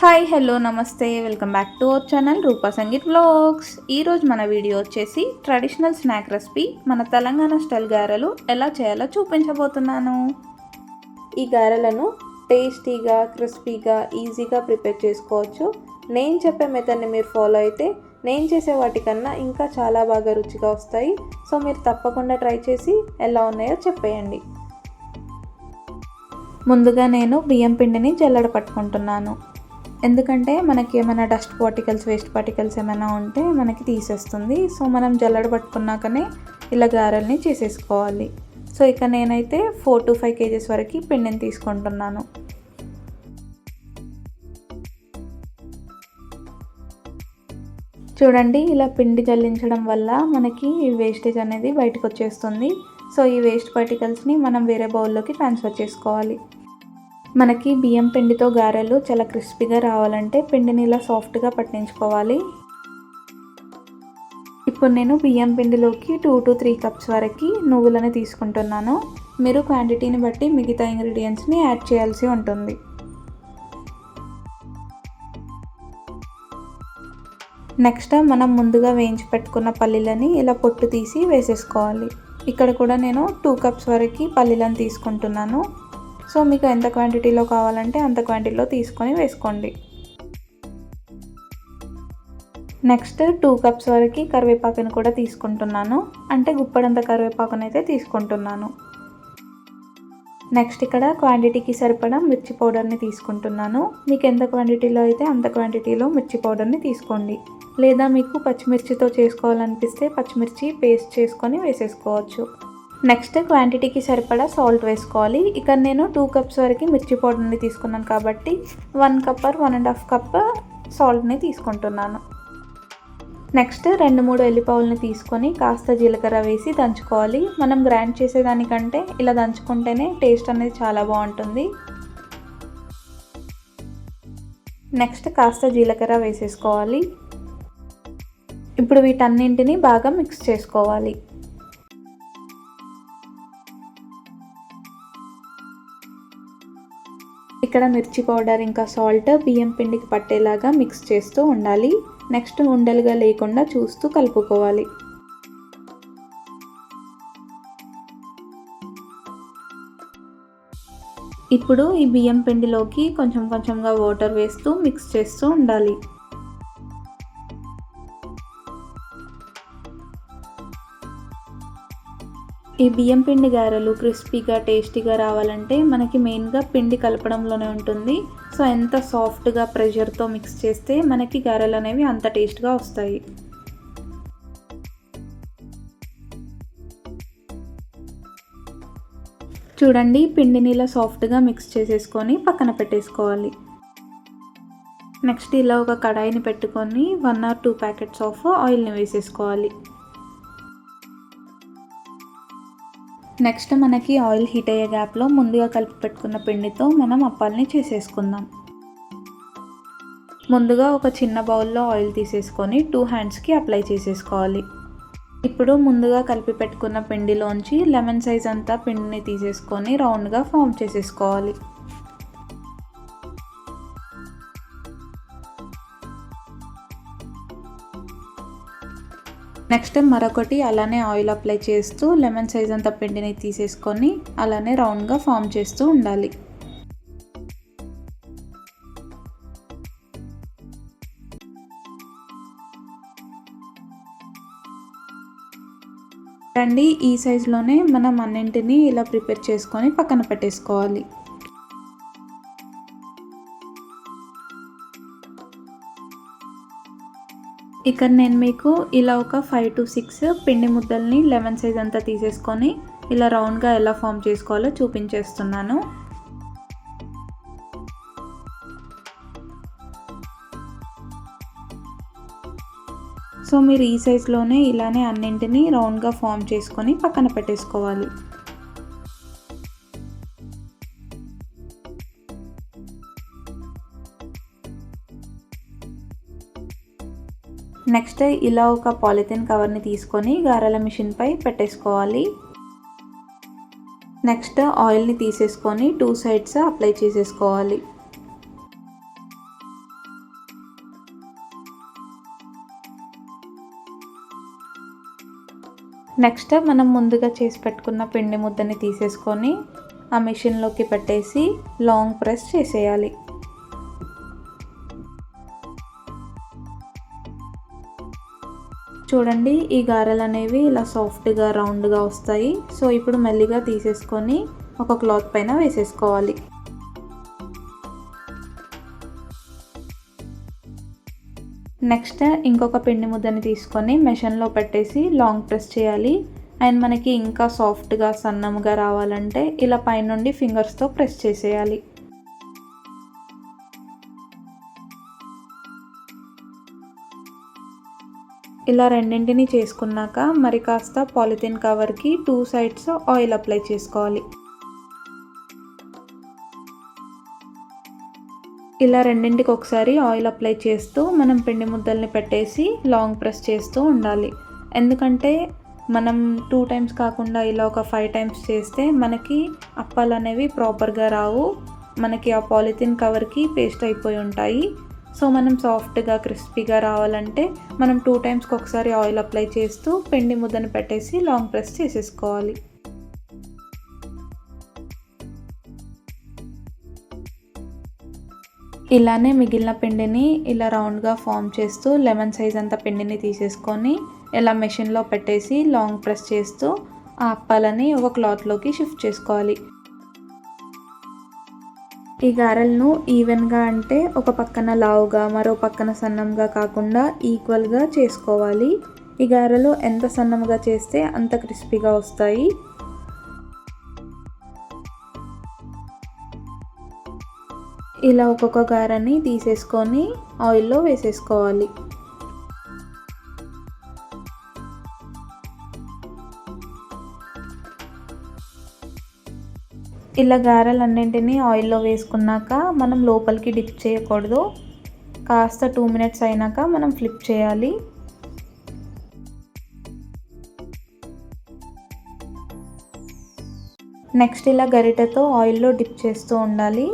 Hi hello నమస్తే. Welcome back to our channel Roopa Sangeeth vlogs. ఈరోజు మన video వచ్చేసి ట్రెడిషనల్ స్నాక్ రెసిపీ మన తెలంగాణ స్టైల్ గారెలు ఎలా చేయాలో చూపించబోతున్నాను. ఈ గారెలను టేస్టీగా క్రిస్పీగా ఈజీగా ప్రిపేర్ చేసుకోవచ్చు. నేను చెప్పే మెథడ్ని మీరు ఫాలో అయితే నేను చేసే వాటికన్నా ఇంకా చాలా బాగా రుచిగా వస్తాయి. సో మీరు తప్పకుండా ట్రై చేసి ఎలా ఉన్నాయో చెప్పేయండి. ముందుగా నేను బియ్యం పిండిని జల్లడ పట్టుకుంటున్నాను. ఎందుకంటే మనకి ఏమైనా డస్ట్ పార్టికల్స్ వేస్ట్ పార్టికల్స్ ఏమైనా ఉంటే మనకి తీసేస్తుంది. సో మనం జల్లడ పట్టుకున్నాకనే ఇలా గారెల్ని చేసేసుకోవాలి. సో ఇక నేనైతే ఫోర్ టు ఫైవ్ కేజెస్ వరకు పిండిని తీసుకుంటున్నాను. చూడండి ఇలా పిండి జల్లించడం వల్ల మనకి వేస్టేజ్ అనేది బయటకు వచ్చేస్తుంది సో ఈ వేస్ట్ పార్టికల్స్ని మనం వేరే బౌల్లోకి ట్రాన్స్ఫర్ చేసుకోవాలి. మనకి బియ్యం పిండితో గారెలు చాలా క్రిస్పీగా రావాలంటే పిండిని ఇలా సాఫ్ట్గా పట్టించుకోవాలి. ఇప్పుడు నేను బియ్యం పిండిలోకి టూ టు త్రీ కప్స్ వరకు నువ్వులని తీసుకుంటున్నాను. మీరు క్వాంటిటీని బట్టి మిగతా ఇంగ్రీడియంట్స్ని యాడ్ చేయాల్సి ఉంటుంది. నెక్స్ట్ మనం ముందుగా వేయించి పెట్టుకున్న పల్లీలని ఇలా పొట్టు తీసి వేసేసుకోవాలి. ఇక్కడ కూడా నేను టూ కప్స్ వరకు పల్లీలను తీసుకుంటున్నాను. సో మీకు ఎంత క్వాంటిటీలో కావాలంటే అంత క్వాంటిటీలో తీసుకొని వేసుకోండి. నెక్స్ట్ టూ కప్స్ వరకు కరివేపాకుని కూడా తీసుకుంటున్నాను. అంటే గుప్పడంత కరివేపాకుని అయితే తీసుకుంటున్నాను. నెక్స్ట్ ఇక్కడ క్వాంటిటీకి సరిపడా మిర్చి పౌడర్ని తీసుకుంటున్నాను. మీకు ఎంత క్వాంటిటీలో అయితే అంత క్వాంటిటీలో మిర్చి పౌడర్ని తీసుకోండి. లేదా మీకు పచ్చిమిర్చితో చేసుకోవాలనిపిస్తే పచ్చిమిర్చి పేస్ట్ చేసుకొని వేసేసుకోవచ్చు. నెక్స్ట్ క్వాంటిటీకి సరిపడా సాల్ట్ వేసుకోవాలి. ఇక్కడ నేను టూ కప్స్ వరకు మిర్చి పౌడర్ని తీసుకున్నాను కాబట్టి one cup or one and half cup సాల్ట్ని తీసుకుంటున్నాను. నెక్స్ట్ రెండు మూడు ఎల్లిపావులని తీసుకొని కాస్త జీలకర్ర వేసి దంచుకోవాలి. మనం గ్రైండ్ చేసేదానికంటే ఇలా దంచుకుంటేనే టేస్ట్ అనేది చాలా బాగుంటుంది. నెక్స్ట్ కాస్త జీలకర్ర వేసేసుకోవాలి. ఇప్పుడు వీటన్నింటిని బాగా మిక్స్ చేసుకోవాలి. ఇక్కడ మిర్చి పౌడర్ ఇంకా సాల్ట్ బియ్యం పిండికి పట్టేలాగా మిక్స్ చేస్తూ ఉండాలి. నెక్స్ట్ ఉండలుగా లేకుండా చూస్తూ కలుపుకోవాలి. ఇప్పుడు ఈ బియ్యం పిండిలోకి కొంచెం కొంచెంగా వాటర్ వేస్తూ మిక్స్ చేస్తూ ఉండాలి. ఈ బియ్యం పిండి గారెలు క్రిస్పీగా టేస్టీగా రావాలంటే మనకి మెయిన్గా పిండి కలపడంలోనే ఉంటుంది. సో ఎంత సాఫ్ట్గా ప్రెషర్తో మిక్స్ చేస్తే మనకి గారెలు అనేవి అంత టేస్ట్గా వస్తాయి. చూడండి పిండిని ఇలా సాఫ్ట్గా మిక్స్ చేసేసుకొని పక్కన పెట్టేసుకోవాలి. నెక్స్ట్ ఇలా ఒక కడాయిని పెట్టుకొని one or two packets of ఆయిల్ని వేసేసుకోవాలి. నెక్స్ట్ మనకి ఆయిల్ హీట్ అయ్యే గ్యాప్లో ముందుగా కలిపి పెట్టుకున్న పిండితో మనం అప్పాలని చేసేసుకుందాం. ముందుగా ఒక చిన్న బౌల్లో ఆయిల్ తీసేసుకొని టూ హ్యాండ్స్కి అప్లై చేసేసుకోవాలి. ఇప్పుడు ముందుగా కలిపి పెట్టుకున్న పిండిలోంచి లెమన్ సైజ్ అంతా పిండిని తీసేసుకొని రౌండ్గా ఫామ్ చేసేసుకోవాలి. నెక్స్ట్ మరొకటి అలానే ఆయిల్ అప్లై చేస్తూ లెమన్ సైజ్ అంత పిండిని తీసేసుకొని అలానే రౌండ్గా ఫామ్ చేస్తూ ఉండాలి. రండి ఈ సైజులోనే మనం అన్నింటినీ ఇలా ప్రిపేర్ చేసుకొని పక్కన పెట్టేసుకోవాలి. ఇక్కడ నేను మీకు ఇలా ఒక ఫైవ్ టు సిక్స్ పిండి ముద్దల్ని లెమన్ సైజ్ అంతా తీసేసుకొని ఇలా రౌండ్గా ఎలా ఫామ్ చేసుకోవాలో చూపించేస్తున్నాను. సో మీరు ఈ సైజ్లోనే ఇలానే అన్నింటినీ రౌండ్గా ఫామ్ చేసుకొని పక్కన పెట్టేసుకోవాలి. నెక్స్ట్ ఇలా ఒక పాలిథిన్ కవర్ని తీసుకొని గారెల మిషన్పై పెట్టేసుకోవాలి. నెక్స్ట్ ఆయిల్ని తీసేసుకొని టూ సైడ్స్ అప్లై చేసేసుకోవాలి. నెక్స్ట్ మనం ముందుగా చేసి పెట్టుకున్న పిండి ముద్దని తీసేసుకొని ఆ మిషన్లోకి పెట్టేసి లాంగ్ ప్రెస్ చేసేయాలి. చూడండి ఈ గారెలు అనేవి ఇలా సాఫ్ట్గా రౌండ్గా వస్తాయి. సో ఇప్పుడు మెల్లిగా తీసేసుకొని ఒక క్లాత్ పైన వేసేసుకోవాలి. నెక్స్ట్ ఇంకొక పిండి ముద్దని తీసుకొని మెషన్లో పెట్టేసి లాంగ్ ప్రెస్ చేయాలి. అండ్ మనకి ఇంకా సాఫ్ట్గా సన్నముగా రావాలంటే ఇలా పైనుండి ఫింగర్స్తో ప్రెస్ చేసేయాలి. ఇలా రెండింటిని చేసుకున్నాక మరి కాస్త పాలిథిన్ కవర్కి టూ సైడ్స్ ఆయిల్ అప్లై చేసుకోవాలి. ఇలా రెండింటికి ఒకసారి ఆయిల్ అప్లై చేస్తూ మనం పిండి ముద్దల్ని పెట్టేసి లాంగ్ ప్రెస్ చేస్తూ ఉండాలి. ఎందుకంటే మనం టూ టైమ్స్ కాకుండా ఇలా ఒక ఫైవ్ టైమ్స్ చేస్తే మనకి అప్పాలు అనేవి ప్రాపర్గా రావు. మనకి ఆ పాలిథిన్ కవర్కి పేస్ట్ అయిపోయి ఉంటాయి. సో మనం సాఫ్ట్గా క్రిస్పీగా రావాలంటే మనం టూ టైమ్స్కి ఒకసారి ఆయిల్ అప్లై చేస్తూ పిండి ముద్దను పెట్టేసి లాంగ్ ప్రెస్ చేసేసుకోవాలి. ఇలానే మిగిలిన పిండిని ఇలా రౌండ్గా ఫామ్ చేస్తూ లెమన్ సైజ్ అంత పిండిని తీసేసుకొని ఇలా మెషిన్లో పెట్టేసి లాంగ్ ప్రెస్ చేస్తూ ఆ అప్పాలని ఒక క్లాత్లోకి షిఫ్ట్ చేసుకోవాలి. ఈ గారెలను ఈవెన్గా అంటే ఒక పక్కన లావుగా మరో పక్కన సన్నంగా కాకుండా ఈక్వల్గా చేసుకోవాలి. ఈ గారెలు ఎంత సన్నంగా చేస్తే అంత క్రిస్పీగా వస్తాయి. ఇలా ఒక్కొక్క గారని తీసేసుకొని ఆయిల్లో వేసేసుకోవాలి. ఇలా గారెలన్నింటినీ ఆయిల్లో వేసుకున్నాక మనం లోపలికి డిప్ చేయకూడదు. కాస్త టూ మినిట్స్ అయినాక మనం ఫ్లిప్ చేయాలి. నెక్స్ట్ ఇలా గరిటెతో ఆయిల్లో డిప్ చేస్తూ ఉండాలి.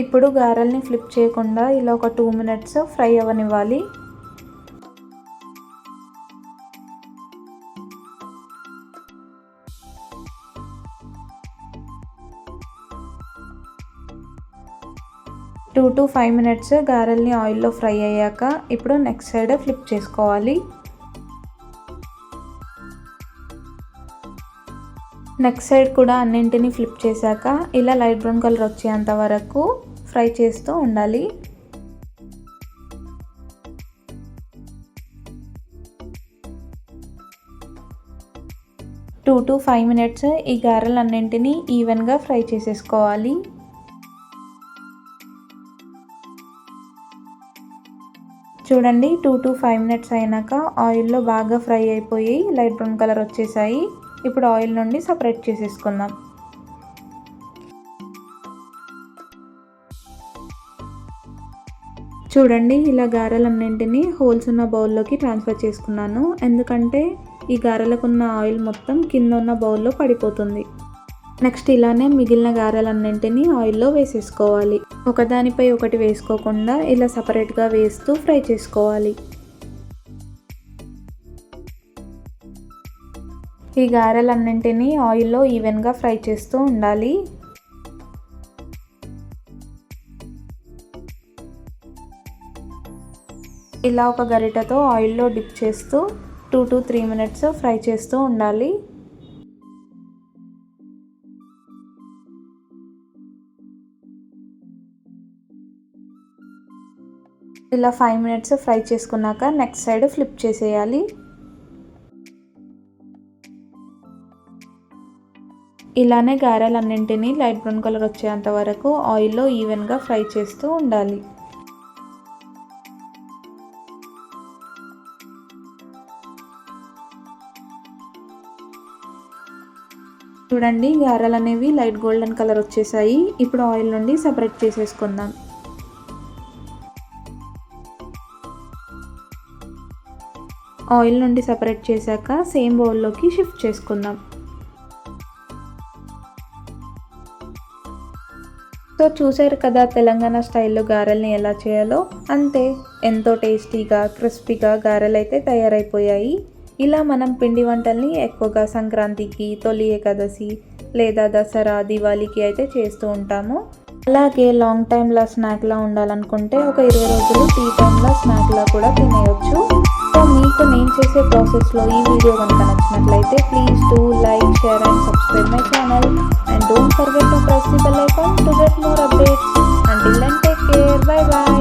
ఇప్పుడు గారెల్ని ఫ్లిప్ చేయకుండా ఇలా ఒక టూ మినిట్స్ ఫ్రై అవ్వనివ్వాలి టూ టు ఫైవ్ మినిట్స్ గారెల్ని ఆయిల్లో ఫ్రై అయ్యాక ఇప్పుడు నెక్స్ట్ సైడ్ ఫ్లిప్ చేసుకోవాలి. నెక్స్ట్ సైడ్ కూడా అన్నింటినీ ఫ్లిప్ చేశాక ఇలా లైట్ బ్రౌన్ కలర్ వచ్చేంత వరకు ఫ్రై చేస్తూ ఉండాలి. టూ టు ఫైవ్ మినిట్స్ ఈ గారెలు అన్నింటినీ ఈవెన్గా ఫ్రై చేసేసుకోవాలి. చూడండి టూ టు ఫైవ్ మినిట్స్ అయినాక ఆయిల్లో బాగా ఫ్రై అయిపోయి లైట్ బ్రౌన్ కలర్ వచ్చేసాయి. ఇప్పుడు ఆయిల్ నుండి సపరేట్ చేసేసుకుందాం. చూడండి ఇలా గారెలన్నింటినీ హోల్స్ ఉన్న బౌల్లోకి ట్రాన్స్ఫర్ చేసుకున్నాను. ఎందుకంటే ఈ గారెలకు ఉన్న ఆయిల్ మొత్తం కింద ఉన్న బౌల్లో పడిపోతుంది. నెక్స్ట్ ఇలానే మిగిలిన గారెలన్నింటినీ ఆయిల్లో వేసేసుకోవాలి. ఒకదానిపై ఒకటి వేసుకోకుండా ఇలా సపరేట్గా వేస్తూ ఫ్రై చేసుకోవాలి. ఈ గారెలన్నింటినీ ఆయిల్లో ఈవెన్గా ఫ్రై చేస్తూ ఉండాలి. ఇలా ఒక గరిటతో ఆయిల్లో డిప్ చేస్తూ two to three minutes fry చేస్తూ ఉండాలి. ఇలా ఫైవ్ మినిట్స్ ఫ్రై చేసుకున్నాక నెక్స్ట్ సైడ్ ఫ్లిప్ చేసేయాలి. ఇలానే గారెలన్నింటినీ లైట్ బ్రౌన్ కలర్ వచ్చేంత వరకు ఆయిల్లో ఈవెన్గా ఫ్రై చేస్తూ ఉండాలి. చూడండి గారెలు అనేవి లైట్ గోల్డెన్ కలర్ వచ్చేసాయి. ఇప్పుడు ఆయిల్ నుండి సపరేట్ చేసేసుకుందాం. ఆయిల్ నుండి సపరేట్ చేశాక సేమ్ బౌల్లోకి షిఫ్ట్ చేసుకుందాం. సో చూసారు కదా తెలంగాణ స్టైల్లో గారెల్ని ఎలా చేయాలో? అంతే ఎంతో టేస్టీగా క్రిస్పీగా గారెలు అయితే తయారైపోయాయి. ఇలా మనం పిండి వంటల్ని ఎక్కువగా సంక్రాంతికి తొలి ఏకాదశి లేదా దసరా దివాళీకి అయితే చేస్తూ ఉంటాము. అలాగే లాంగ్ టైమ్లో స్నాక్లా ఉండాలనుకుంటే ఒక ఇరవై రోజులు టీ టైంలో స్నాక్లా కూడా తినేయచ్చు. సో మీతో నేను చేసే ప్రాసెస్లో ఈ వీడియో కనుక నచ్చినట్లయితే please do like share and subscribe my channel and don't forget to press the bell icon to get more updates and I'll and take care bye bye